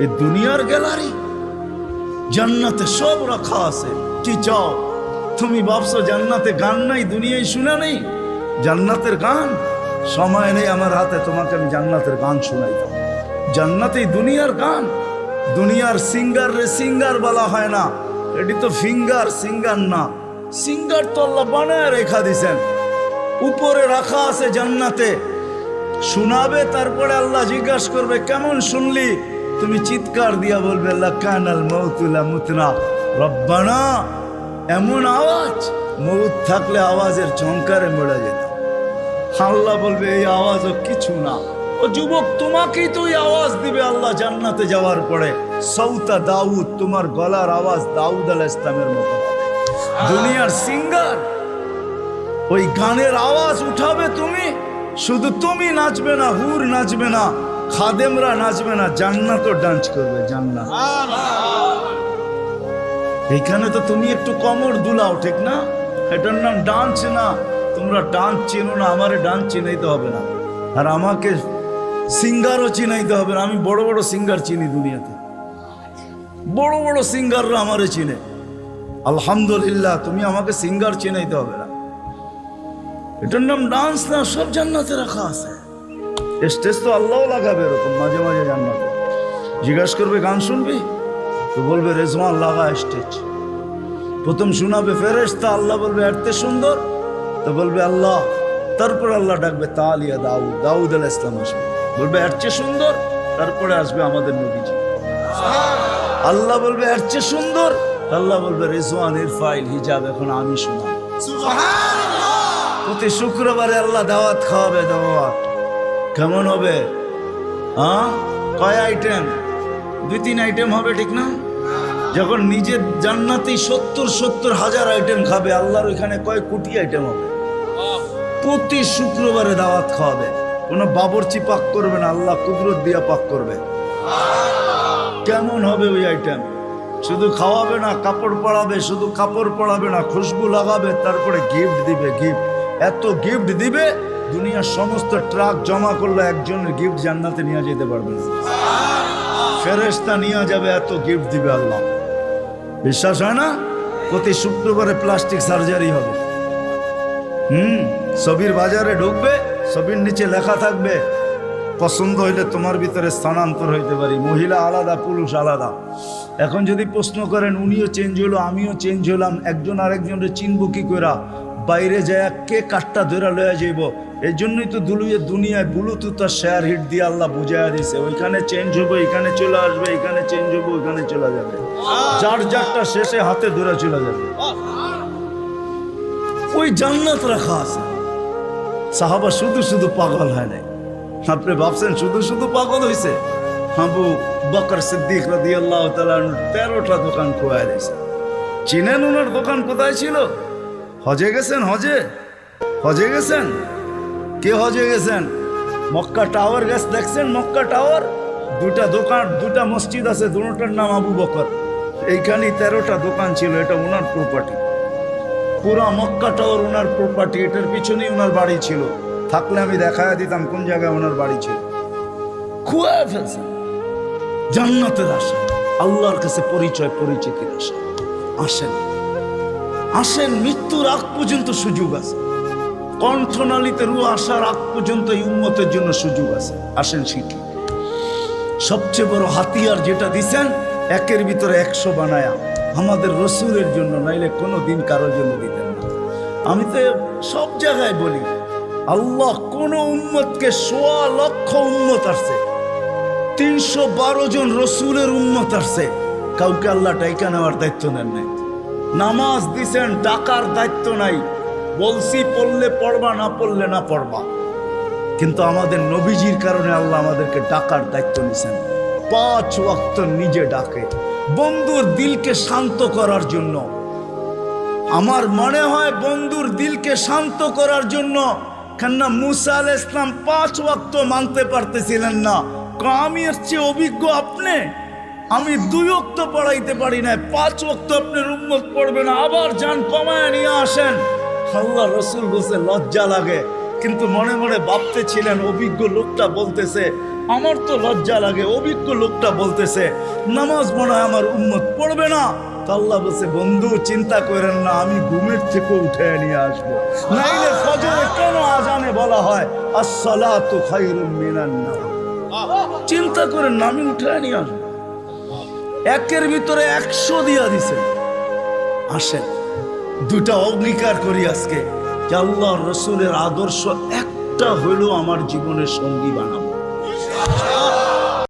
এই দুনিয়ার গ্যালারি। জান্নাতে সব রাখা আছে। কি চাও? তুমি ভাবছ জান্নাতে গান নাই, দুনিয়ায় শুনে নেই? জান্নাতের গান? সময় নেই আমার হাতে, তোমাকে আমি জান্নাতের গান শোনাইতাম জান্নাতেই দুনিয়ার গান। দুনিয়ার সিঙ্গার রে সিঙ্গার বলা হয় না। এটি তো ফিঙ্গার, সিঙ্গার না। সিঙ্গার তো আল্লাহ বানায় রেখা দিছেন। উপরে রাখা আছে জান্নাতে। শোনাবে, তারপরে আল্লাহ জিজ্ঞাসা করবে, কেমন শুনলি? তুমি চিৎকার দিয়া বলবে লাকানাল মৌতুলা মুতনা। রব্বানা, এমন আওয়াজ মৌত থাকলে আওয়াজের ঝঙ্কারে মরে যেত। আল্লাহ বলবে, এই আওয়াজও কিছু না। ও যুবক, তোমাকেই তো ওই আওয়াজ দিবে আল্লাহ জান্নাতে যাওয়ার পরে। সৌতা দাউদ, তোমার গলার আওয়াজ দাউদ আল ইসলামের মতো। দুনিয়ার সিঙ্গার, ওই গানের আওয়াজ উঠাবে তুমি। শুধু তুমি নাচবে না, হুর নাচবে না। খাদেমরা নাচবে না, জান্নাতও ডান্স করবে, জান্নাত। এখানে তো তুমি একটু কমর দুলাও, ঠিক না? এটার নাম ডান্স না। তোমরা ডান্স চেনো না, আমারে ডান্স চিনাইতে হবে না। আর আমাকে সিঙ্গারও চিনাইতে হবে না। আমি বড় বড় সিঙ্গার চিনি দুনিয়াতে। বড় বড় সিঙ্গাররা আমারে চিনে। আলহামদুলিল্লাহ, তুমি আমাকে সিঙ্গার চিনাইতে হবে না। এটার নাম ডান্স না, সব জান্নাতে রাখা আছে। স্টেজ তো আল্লাহ লাগাবে এরকম মাঝে মাঝে জান্নাতে। জিজ্ঞাসা করবে গান শুনবি? তো বলবে রেজওয়ান লাগা স্টেজ। প্রথম শোনাবে ফেরেশতা আল্লাহ বলবে এতে সুন্দর? তো বলবে আল্লাহ। তারপর আল্লাহ ডাকবে তালিয়া দাউদ দাউদ আল ইসলাম আসবে। বলবে এর চেয়ে সুন্দর? তারপরে আসবে আমাদের নবীজি। আল্লাহ বলবে এর চেয়ে সুন্দর? আল্লাহ বলবে রেজওয়ান ইরফাইল হিজাব এখন আমি শোনাব। প্রতি শুক্রবারে আল্লাহ দাওয়াত খাওয়াবে দাওয়াত। কেমন হবে? হ্যাঁ? কয় আইটেম দুই, তিন আইটেম হবে, ঠিক না? যখন নিজের জান্নাতি সত্তর সত্তর হাজার আইটেম খাবে, আল্লাহর ওইখানে কয় কোটি আইটেম হবে? প্রতি শুক্রবারে দাওয়াত খাওয়াবে। কোনো বাবরচি পাক করবে না, আল্লাহ কুদরত দিয়া পাক করবে। কেমন হবে ওই আইটেম শুধু খাওয়াবে না, কাপড় পরাবে, শুধু কাপড় পরাবে না, খুশবু লাগাবে, তারপরে গিফট দিবে গিফট এত গিফট দিবে দুনিয়ার সমস্ত ট্রাক জমা করলে একজনের গিফট জান্নাতে নিয়ে যেতে পারবে ফেরেস্তা নিয়ে যাবে, এত গিফট দিবে আল্লাহ। বিশ্বাস হয় না? প্রতি শুক্রবারে প্লাস্টিক সার্জারি হবে। হুম, ছবির বাজারে ঢুকবে, ছবির নিচে লেখা থাকবে, পছন্দ হইলে তোমার ভিতরে স্থানান্তর হইতে পারি। মহিলা আলাদা, পুরুষ আলাদা। এখন যদি প্রশ্ন করেন, উনিও চেঞ্জ হলো, আমিও চেঞ্জ হলাম, একজন আরেকজনের চিনব কি করা বাইরে যায় কে কাঠটা ধরে লয়ে যাইব? এই জন্যই তো দুলুয়ে দুনিয়ায় ব্লুটুথ আর শেয়ার হিট দিয়ে আল্লাহ বুঝাইয়া দিছে। ওইখানে চেঞ্জ হব এখানে চলে আসবে, এখানে চেঞ্জ হব ওইখানে চলে যাবে। যার যারটা শেষে হাতে ধরে চলে যাবে। ওই জান্নাত রাখা আছে। সাহাবা শুধু শুধু পাগল হয় নাই। আপনি ভাবছেন শুধু শুধু পাগল হয়েছে হাবু বকর সিদ্দিক রাদি আল্লাহ তেরোটা দোকান খোয়া দিয়েছে। চিনেন ওনার দোকান কোথায় ছিল? হজে গেছেন, হজে? হজে গেছেন? কে হজে গেছেন? মক্কা টাওয়ার গেছ, দেখছেন মক্কা টাওয়ার? দুটা দোকান দুটা মসজিদ আছে, দুটার নাম আবু বকর। এইখানেই তেরোটা দোকান ছিল, এটা ওনার প্রপার্টি পুরা মক্কা টাওয়ার ওনার প্রপার্টি এটার পিছনেই ওনার বাড়ি ছিল। থাকলে আমি দেখায় দিতাম কোন জায়গায় ওনার বাড়ি ছিল। খুয়ায় ফেলছে। জান্নাতের আশা। আল্লাহর কাছে পরিচয়, পরিচিতির আশা। আসেন। আসেন মৃত্যুর আগ পর্যন্ত সুযোগ আছে। কণ্ঠনালীতে রু আসার আগ পর্যন্ত এই উন্মতের জন্য সুযোগ আছে। আসেন শিখি সবচেয়ে বড় হাতিয়ার যেটা দিছেন, একের ভিতরে একশো বানায়া আমাদের রসুলের জন্য, নাইলে কোনো দিন কারোর জন্য দিতেন না। আমি তো সব জায়গায় বলি, আল্লাহ কোন উম্মতকে সোয়া লক্ষ উম্মত আসছে, তিনশো বারো জন রসুলের উম্মত আসছে। কাউকে আল্লাহ টাইকা নেওয়ার দায়িত্ব নেন নাই। নামাজ দিছেন টাকার দায়িত্ব নাই। বলছি, পড়লে পড়বা, না পড়লে না পড়বা। কিন্তু আমাদের নবীজির কারণে আল্লাহ আমাদেরকে ডাকার দায়িত্ব নিছেন। পাঁচ ওয়াক্ত নিজে ডাকে। বন্ধুর দিলকে শান্ত করার জন্য। আমার মনে হয় বন্ধুর দিলকে শান্ত করার জন্য কেননা মুসা আল ইসলাম পাঁচ ওয়াক্ত মানতে পারতেছিলেন না। আমি চেয়ে অভিজ্ঞ আপনি? আমি দুই অক্ত পড়াইতে পারি না পাঁচ অক্ত আপনার উন্মত পড়বে না, আবার যান কমায় নিয়ে আসেন। আল্লাহ রসুল বসে লজ্জা লাগে। কিন্তু মনে মনে ভাবতে ছিলেন অভিজ্ঞ লোকটা বলতেছে, আমার তো লজ্জা লাগে, অভিজ্ঞ লোকটা বলতেছে, নামাজ মনে হয় আমার উন্মত পড়বে না। আল্লাহ বলছে, বন্ধু, চিন্তা করেন না, আমি ঘুমের থেকে উঠে নিয়ে আসব। নাইলে ফজরে কেন আজানে বলা হয়, আসসালাতু খায়রুম মিনান নাওম চিন্তা করেন না, আমি উঠে নিয়ে আসব। একের ভিতরে একশো দিয়া দিছে। আসেন দুটা অঙ্গীকার করি আজকে। আল্লাহ রসুলের আদর্শ একটা হইলেও আমার জীবনের সঙ্গী বানাবো।